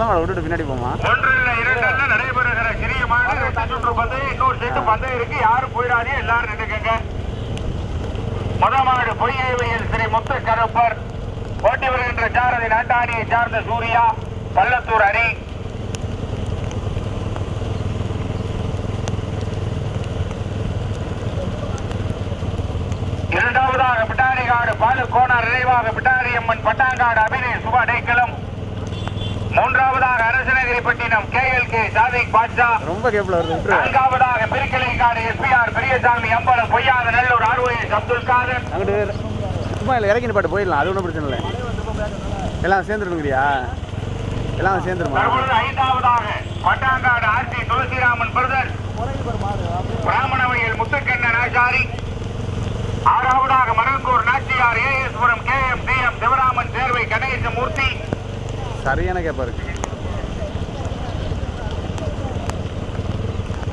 மொதல் மாடை விட்டுட்டு பின்னாடி போமா? ஒன்றில் இரண்டல்ல நடைபெறுகிற சிறிய மாடு ரெண்டு சுற்று பந்தயம். இன்னொரு செட்டு பந்தயம் இருக்கு. யாரும் போயிடாதே எல்லாரும் நின்னுக்கங்க முத மாடு பொய்யவையில் ஸ்ரீ முத்து கருப்பர். போட்டி வருகின்ற சாரதி நாட்டாணியை சார்ந்த சூர்யா பள்ளத்தூர் அணி. இரண்டாவதாக பிட்டாரிகாடு பாலு கோணார் நினைவாக பிட்டாரியம்மன் பட்டாங்காடு அபிநய சுப அடைக்கலம் மூன்றாவதாக அரசநகிரிப்பட்டினம் K L K Sadiq Batcha ரொம்ப கேப்ல வருது நான்காவதாக பிரிக்கலைக்காடு எஸ்பிஆர் பெரியசாமி அம்பலம் பொய்யாத நல்லூர் ஆர்ஓஎஸ் அப்துல் காதர். சும்மா இல்லை இறக்கி பாட்டு போயிடலாம் அது ஒன்றும் பிரச்சனை இல்லை. எல்லாம் சேர்ந்துருங்கிறியா எல்லாம் சேர்ந்துருமா? ஐந்தாவதாக Pattangadu R C Thulasiraman brother. பிராமணவையில் Muthukannan Achari. ஆறாவதாக Marangur Nachiyar A S Puram K M D M Sivaraman தேர்வை கணேசமூர்த்தி. சரியான கேப்பா இருக்கு.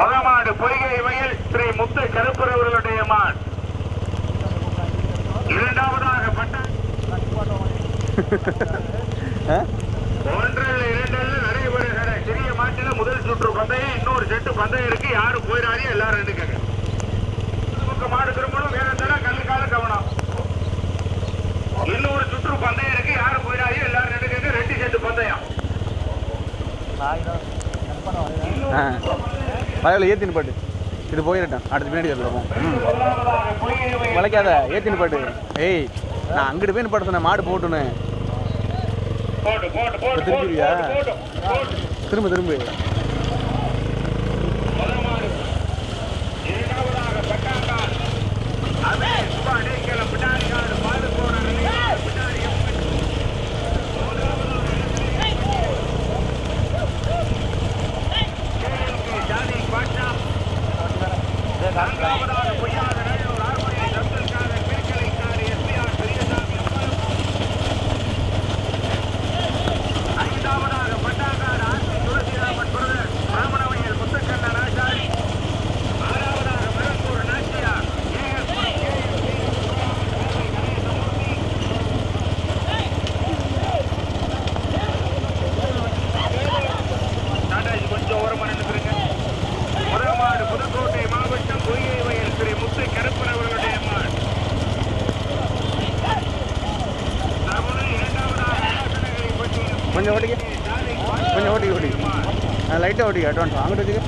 மகமாடு பொய்கை வயல் ஸ்ரீ முத்து கருப்பர் அவர்களுடைய மான். இரண்டாவதாக பட்ட? ஒன்றில் இரண்டில் நடைபெறுகிற சிறிய மாட்டில முதல் சுற்று பந்தயம் இன்னொரு செட்டு பந்தயம் இருக்கு. யாரும் போயிடாதீங்க எல்லாரும் எடுக்கங்க மாடு திரும்பணும் வேற தர கல்லு கால கவனம். இன்னொரு சுற்று பந்தயம் இருக்கு யாரும் போயிடாதீங்க எல்லாரும் எடுக்கங்க ரெண்டு செட்டு பந்தயம் ஆ. பரவாயில்ல ஏத்தின்னு பாட்டு. இது போயிடட்டும் அடுத்து பின்னாடி வந்துடுவோம் ம். முதலாவதாக பொய்கை வயல் வளைக்காத ஏத்தின்னு பாட்டு. ஏய் நான் அங்கிட்டு போய் நிப்பாட்ட சொன்னேன். மாடு போட்டுன்னு. போடு. திரும்ப திரும்ப. അങ്ങോട്ട് അഡ്വാൻസ് അങ്ങോട്ട്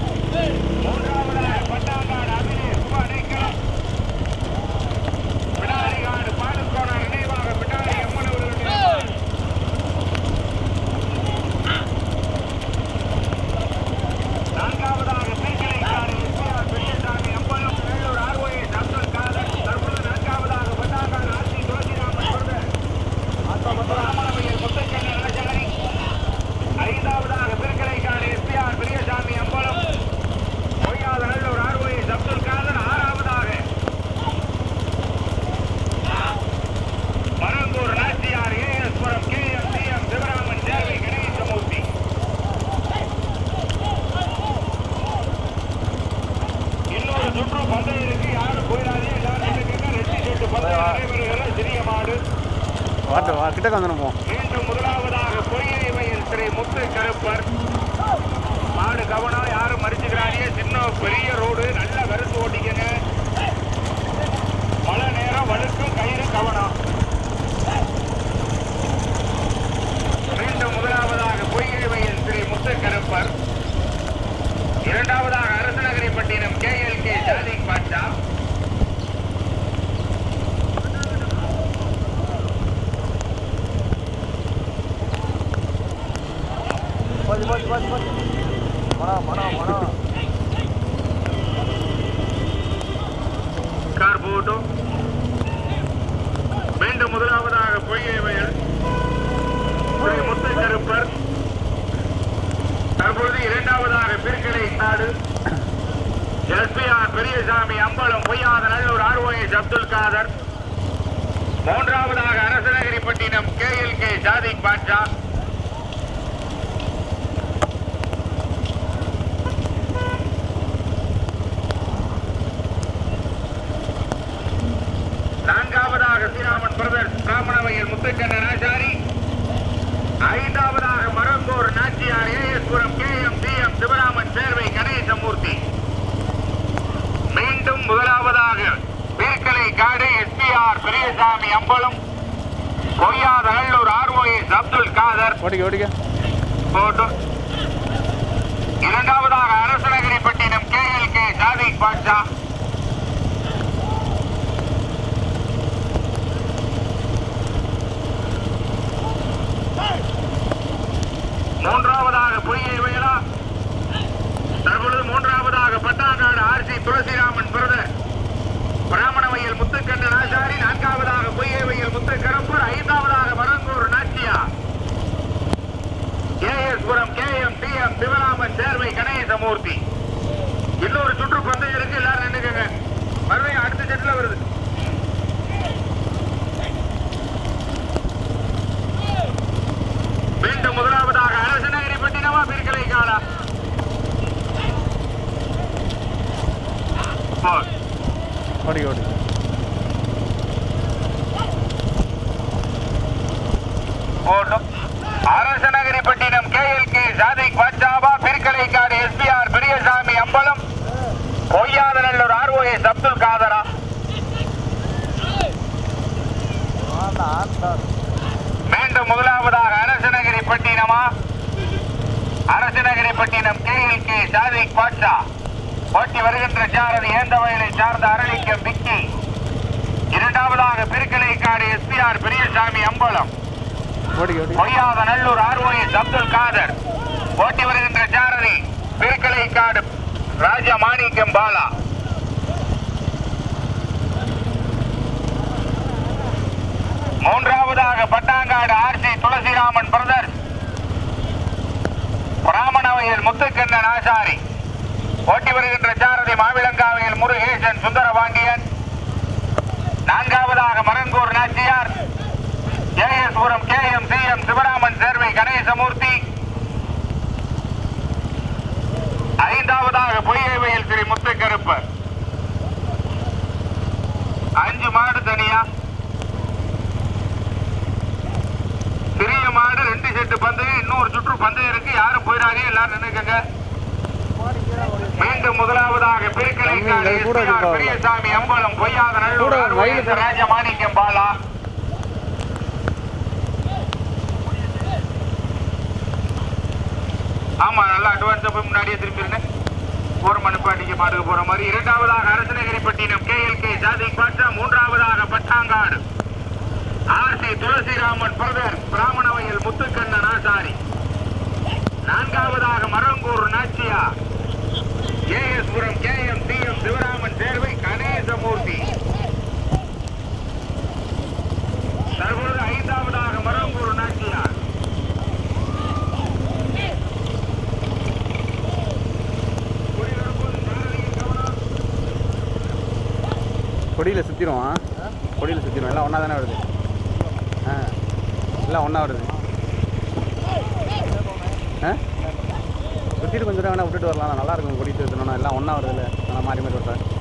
Periyasamy Ambalam பொய்யாத Nallur R O S Abdul Kader மூன்றாவதாக Arasanagaripattinam K L K Sadiq Badsha நான்காவதாக ஸ்ரீராமன் பிரதர்ஸ் பிராமணவையில் முத்துக்கண்ணன் ஆச்சாரி ஐந்தாவதாக Marangur Nachiyar A S Puram K M C M Sivaraman Servai Ganesamoorthy மீண்டும் முதலாவதாக Peerkalaikadu S P R Periyasamy Ambalam Poyyathanallur R O S Abdul Kader. ஓடிக்க ஓடிக்க. போட்டும் இரண்டாவதாக Arasanagaripattinam K L K Jadiq Batcha மூன்றாவதாக பொய்யை வயலா தற்பொழுது மூன்றாவதாக Pattangadu R C Thulasiraman brother பிராமணவையில் Muthukannan Asari நான்காவதாக பொய்யவையில் முத்துக்கரப்பூர் ஐந்தாவதாக மரங்கூர் ஐயா. K S Puram K M C M Sivaraman Servai Ganesamoorthy. இன்னொரு சுற்றுப்பந்தயம் இருக்கு எல்லாரும் நின்னுக்கங்க மறுபடியும் அடுத்த செட்ல வருது மீண்டும் முதலாவதாக அரசநகரி பட்டினமா பிற்கலை காலா போர். ஓடிக்க ஓடிக்க போட்டும் Arasanagaripattinam K L K Sadiq பாட்சாபா Pirkalaikadu S P R Periyasamy Ambalam Poyyathanallur R O S Abdul காதரா மீண்டும் முதலாவதாக அரசநகரிப்பட்டினமா அரசநகரிப்பட்டினம் எல் கே சாதிக் பாட்சா ஓட்டி வருகின்ற சாரதி ஏந்த வயலை சார்ந்த அரளிக்கம் விக்கி. இரண்டாவதாக Pirkalaikadu S P R Periyasamy Ambalam. Poyyathanallur R O S Abdul Kader. ஓட்டி வருகின்ற சாரதி திருக்கலைக்காடு ராஜ மாணிக்கம் பாலா. மூன்றாவதாக Pattangadu R C Thulasiraman brother பிராமணவையில் Muthukannan ஆசாரி ஓட்டி வருகின்ற சாரதி மாவிளங்காவையில் முருகேசன் சுந்தரபாண்டியன். நான்காவதாக Marangur Nachiyar. A S Puram K M C M Sivaraman Servai Ganesamoorthy. ஐந்தாவதாக பொய்யவையில் திரு முத்துக்கருப்பர். அஞ்சு மாடு தனியா சிறிய ரெண்டு செட்டு பந்தயம் இன்னொரு சுற்று பந்தயம் இருக்கு. யாரும் போயிடாதே எல்லாரும் நின்னுக்கங்க. மீண்டும் முதலாவதாக? பெரியசாமி அம்பலம் பொய்யாத நல்லூர் ராஜமாணிக்கம் பாலா. ஆமா நல்லா அட்வான்ஸா போய் முன்னாடியே திரும்பிருந்தேன் ஒரு மணிப்பாட்டிக்கு மாடுக்கு போற மாதிரி. இரண்டாவதாக Arasanagaripattinam K L K Jadiq Batcha மூன்றாவதாக Pattangadu. R C Thulasiraman brother பிராமணவையில் Muthukannan Asari நான்காவதாக Marangur A S Puram K M C M Sivaraman தேர்வை கணேசமூர்த்தி. தற்பொழுது ஐந்தாவதாக மரங்கூர் நாட்டினார் கொடியில் சுற்றிடுவான் கொடியில் சுற்றிடும் எல்லாம் ஒன்றா தானே வருது? ஆ. எல்லாம் ஒன்றா வருது ஆ சீட்டு கொஞ்சம் வேணால் விட்டுட்டு வரலாம். நல்லா இருக்கும் கொடி சுற்றணும்னா எல்லாம் ஒன்றா வருதுல்ல. ஆனால் மாறி மாறி விட்றேன்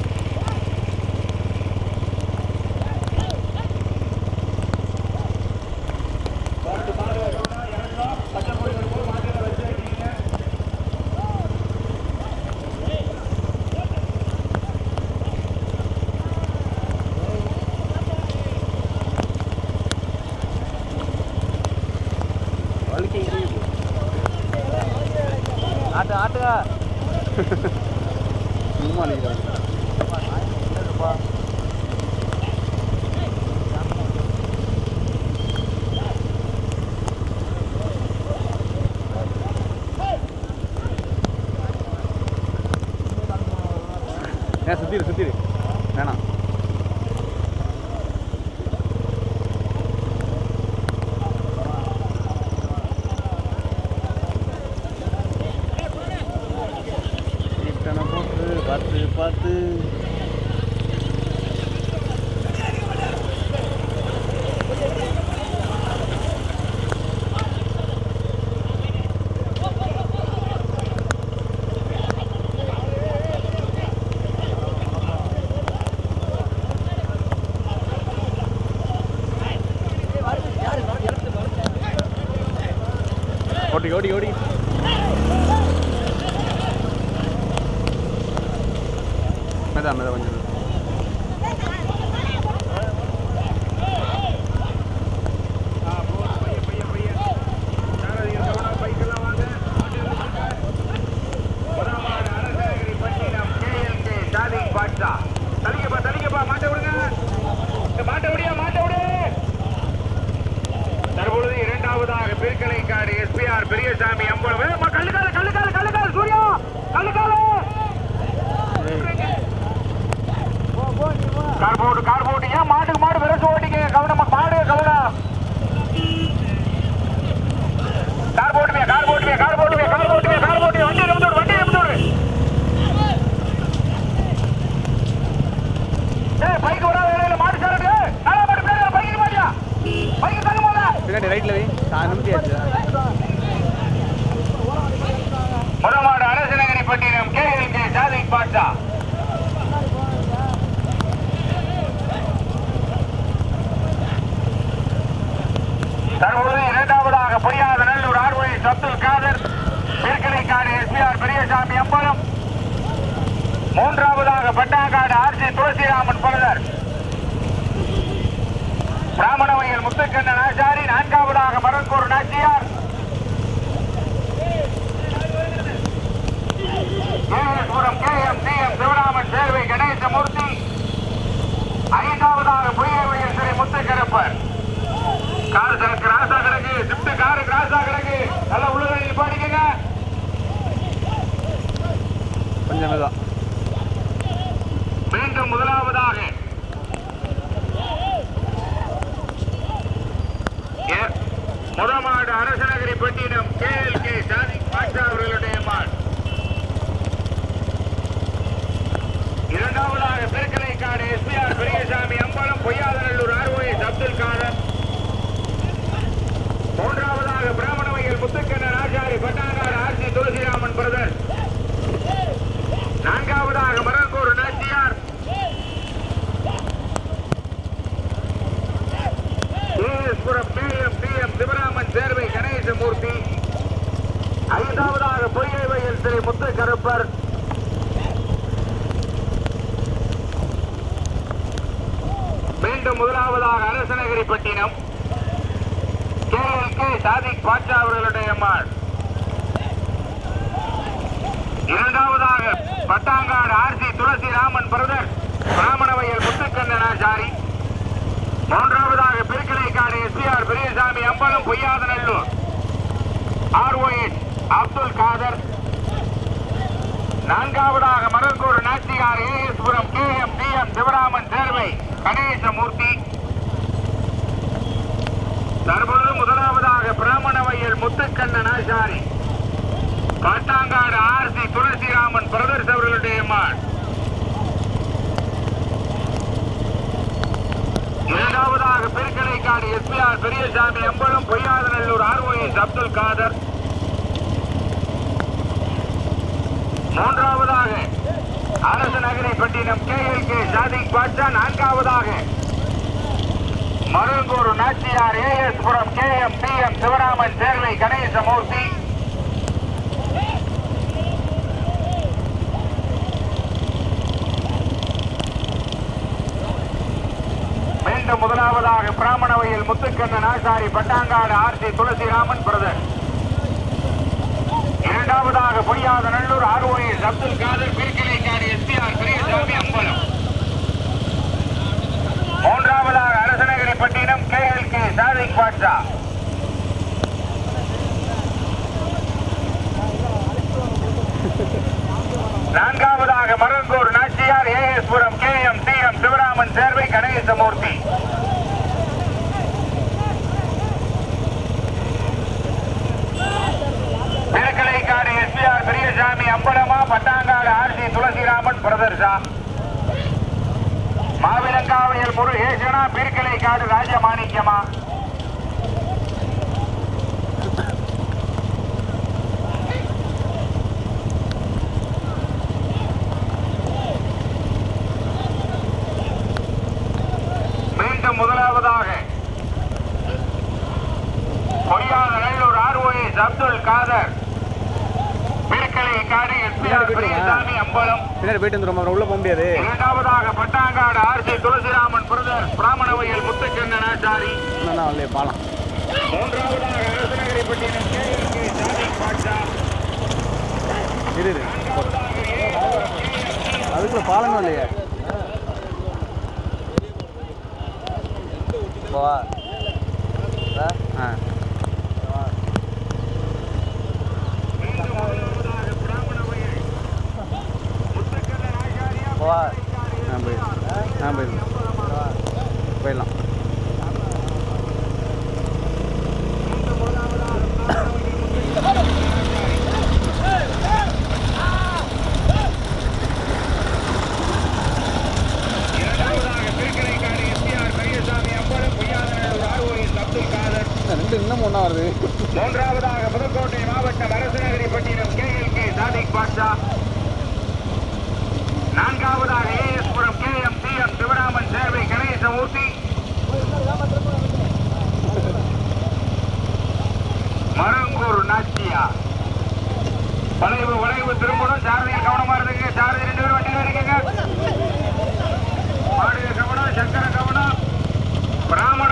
ஏன் சுற்றிடு சுற்றிடு வேணாம் ஓடி ஓடி ஓடி. மெதா மெதா கொஞ்சம் ஆ, போதும், பையன், பையன், பையன். சாரதிகள் கவனம், பைக்கெல்லாம் வாங்க. முதலாவது அரசகிரி பட்டினம் KLK ஷாதிக் பாட்ஷா. தள்ளிக்கப்பா, தள்ளிக்கப்பா, மாட்ட விடுங்க. இந்த மாட்ட விடியா, மாட்ட விடு. தற்பொழுது இரண்டாவதாக பிற்கலைக்காடு S P R Periyasamy Ambalam வேகமா, கள்ளுக்கால கள்ளுக்கால கள்ளுக்கால சூர்யா கள்ளுக்கால கார் போட்டு கார் போட்டு ஏன் மாட்டுக்கு மாடு விரசு ஓட்டிங்க கவனமா மாடு கவனம் கார் போட்டுமே கார் போட்டுமே கார் போட்டுமே கார் போட்டுமே கார் போட்டுமே வண்டி நிமிந்து விடு வண்டி நிமிந்து விடு ஏய் பைக் வராத வேலையில மாடு சாரடு நாளா மாடு பின்னாடி பைக்கு மாட்டியா பைக்கு தங்க போல பின்னாடி ரைட்டில் வை சா நிமித்தியாச்சு முதமாடு அரசநகரி பட்டினம் கேஎல்கே ஜாதிக் பாட்ஷா தற்பொழுது இரண்டாவதாக பொய்யாத Nallur ஆர்வலை Abdul Kader Merkalaikadu S P R Ambalam. மூன்றாவதாக பட்டாங்காடு ஆர்ஜி துளசிராமன் பரதர். பிராமணவையில் முத்துக்கண்ணன் ஆச்சாரி நான்காவதாக Marangur Nachiyar. K S Puram K M C M Sivaraman Servai Ganesamoorthy. ஐந்தாவதாக பொய்யவையில் ஸ்ரீ முத்துக்கரப்பர். கார் கிராஸா கிடக்கு சிப்ட் கார் கிராஸா கிடக்கு. நல்ல உள்ளதை நிப்பாடிக்கங்க கொஞ்சம் மீண்டும் முதலாவதாக முதமாடு Arasanagari Pattinam K L K Sadiq Badsha அவர்களுடைய மாடு இரண்டாவதாக Perukkalaikadu S P R Periyasamy Ambalam Poyyathanallur R O S Abdul Kader மூன்றாவதாக பிராமணவையில் Muthukannan Achari Pattangar R C Thulasiraman brother நான்காவதாக Marangur Nachiyar A S Puram P M P M Sivaraman Servai Ganesamoorthy இரண்டாவதாக பொய்கை வயல் ஸ்ரீ முத்து கருப்பர் மீண்டும் முதலாவதாக அரசநகரி பட்டினம் கேஎல்கே சாதிக் பாட்சா அவர்களுடைய மாள் இரண்டாவதாக Pattangadu R C Thulasi Raman brother Piramanavayal Muthukannan Achari. மூன்றாவதாக Perukkalaikadu S P R Periyasamy Ambalam Poyyathanallur. R O S Abdul Kader. நான்காவதாக Marangur நாச்சிகார் A S Puram K M D M Sivaraman Servai Ganesamoorthy. தற்பொழுது முதலாவதாக பிராமணவையில் Muthukannan Asari Kattangadu R C Thulasiraman brothers அவர்களுடைய மாள் இரண்டாவதாக Perukkadaikadu S P R Periyasamy Ambalam Poyyathanallur R O S Abdul Kader. மூன்றாவதாக அரசு நகரை பட்டினம் K L K Sadiq Batcha நான்காவதாக. Marungur Nachiyar A S Puram K M P M Sivaraman Servai Ganesamoorthy. மீண்டும் முதலாவதாக பிராமணவையில் Muthukannan Asari Pattangadu R C Thulasiraman brother. இரண்டாவதாக Poyyathanallur R O S Abdul Kader Pirikkilaikadu S P R Periyasamy Ambalam. மூன்றாவதாக Arasanagaripattinam K L K Sadiq Badsha. நான்காவதாக Marangur Nachiyar A S Puram K M C M Sivaraman Servai Ganesamoorthy. Thirukkalaikadu Periyasamy அம்பலமா Pattangadu RC Thulasiraman பிரதர்ஷா மாவிலங்காவையில் முருகேசனா Peerkalaikadu ராஜமாணிக்கமா மீண்டும் முதலாவதாக Poyyathanallur R O S Abdul Kader Peerkalaikadu S P R Periyasamy அம்பலம் பின்னாடி போயிட்டு வந்துடும் உள்ளே போக முடியாது. இரண்டாவதாக Pattangadu R C Thulasiraman brother பிராமணவையில் முத்துக்கண்ணனாச்சாரி இன்னும் வரலையே பாலம். மூன்றாவதாக அரசநகரிப்பட்டினம் இரு இரு. அதுக்குள்ள பாலமும் இல்லையே. போவா. ஆ போவா நான் போய் நான் போயிடலாம் போயிடலாம் இரண்டாவதாக Peerkalaikadu S P R Periyasamy Ambalam Poyyathanallur R O S Abdul Kader ரெண்டு இன்னும் ஒன்றா வருது மூன்றாவதாக புதுக்கோட்டை மாவட்டம் அரசநகரிப்பட்டினம் பாஷா சாதிக் பாட்ஷா. நான்காவதாக A S Puram K M C M Sivaraman சேவை கணேசமூர்த்தி மரங்கூர் நாச்சியா. வளைவு வளைவு திரும்பணும் சாரதியில் கவனமா இருந்துங்க. சாரதி ரெண்டு பேரும் வண்டியில் இருக்கீங்க மாடுக கவனம் சக்கர கவனம். பிராமண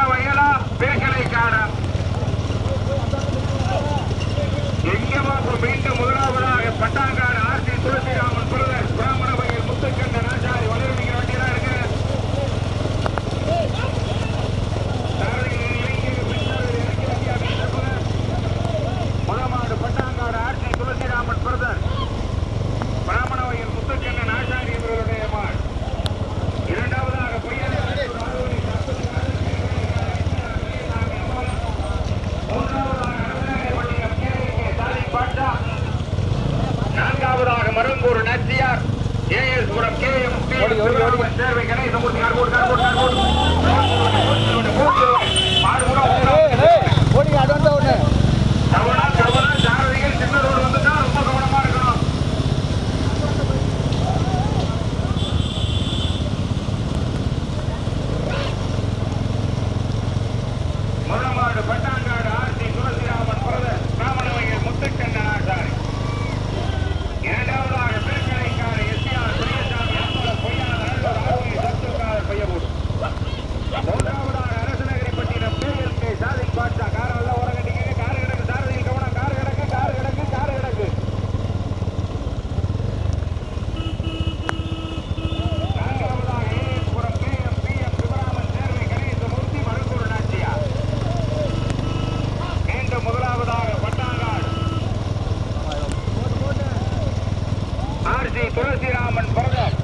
ஆர்சி துளசிராமன் பிரதர்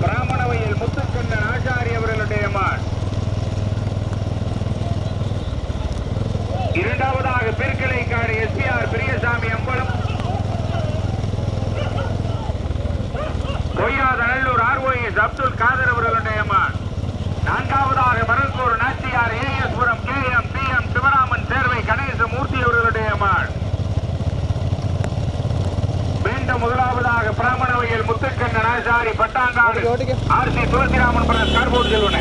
பிராமணவையில் முத்துக்கண்ணன் ஆச்சாரி அவர்களுடைய மான். இரண்டாவதாக Perukkalaikadu S P R Periyasamy Ambalam. கொய்யாத Nallur R O S Abdul Kader அவர்களுடைய மான் நான்காவதாக Marungur Nachiyar A S Puram K M P M Sivaraman Servai Ganesamoorthy அவர்களுடைய மான் முதலாவதாக பிராமணவையில் முத்துக்கண்ணன் ஆசாரி பட்டாங்காடு. ஓடிக்க ஆர்சி துளசிராமன் பிரதர் கார்போர்டு செல்வன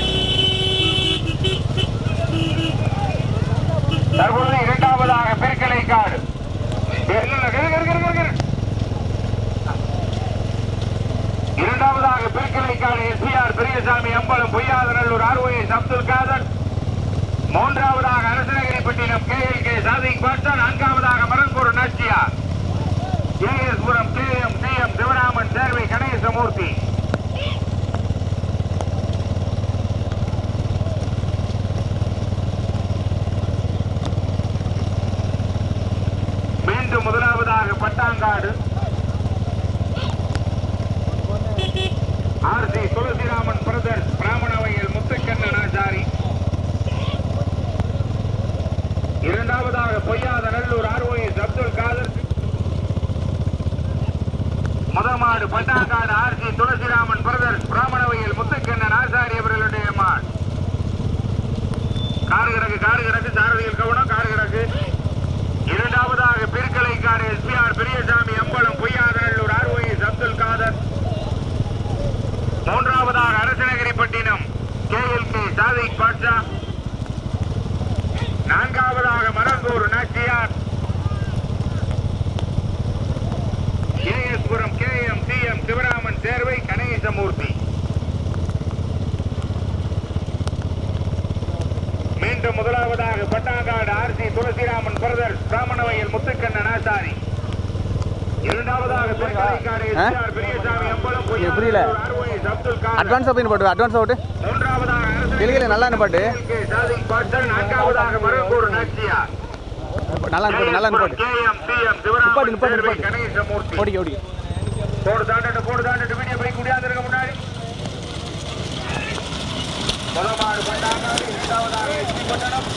தற்பொழுது இரண்டாவதாக பெருக்கலை காடு இரண்டாவதாக Perukkalaikadu S P R Periyasamy Ambalam Poyyathanallur R O S Abdul Kader. மூன்றாவதாக Arasanagaripattinam K L K Sadiq Batcha நான்காவதாக Marangur Nachiyar. A S Puram K M C M Sivaraman Servai Ganesamoorthy. மீண்டும் முதலாவதாக Pattangadu. R C Thulasiraman brother பிராமணவையில் Muthukannan Achari. இரண்டாவதாக Poyyathanallur R O S Abdul Kader மாடு Pattangadu R G Thulasiraman brothers பிராமணவையில் Muthukannan ஆசாரி அவர்களுடைய மாடு. Car கிடக்கு சாரதியில் கவனம் காரு இரண்டாவதாக Pirkalaikadu S P R Periyasamy Ambalam Poyyathanallur R O S Abdul Kader மூன்றாவதாக Arasanagaripattinam K L K Sadiq Badsha நான்காவதாக Marangur Nachiyar K S Puram K M C M Servai Ganesamoorthy மீண்டும் முதலாவதாக Pattangadu R C Thulasiraman brothers Biramanavayal Muthukannan Asari இரண்டாவதாக புரியல. அட்வான்ஸாக போய் போட்டு அட்வான்ஸாக போட்டு. மூன்றாவதாக நல்லா பாட்டு நான்காவதாக மரங்கூர் நாச்சியார். நல்லா போட்டு நல்லா போட்டு நிப்பாட்டு, நிப்பாட்டு, நிப்பாட்டு. கணேசமூர்த்தி ஓடிக்க. ஓடிக்க போடு தாண்டட்டு போடு தாண்டட்டு. வீடியோ போய் குடியாந்துருக்க முன்னாடி. முதமாடு பட்டாங்காடு இரண்டாவதாக எஸ்பி பட்டணம்.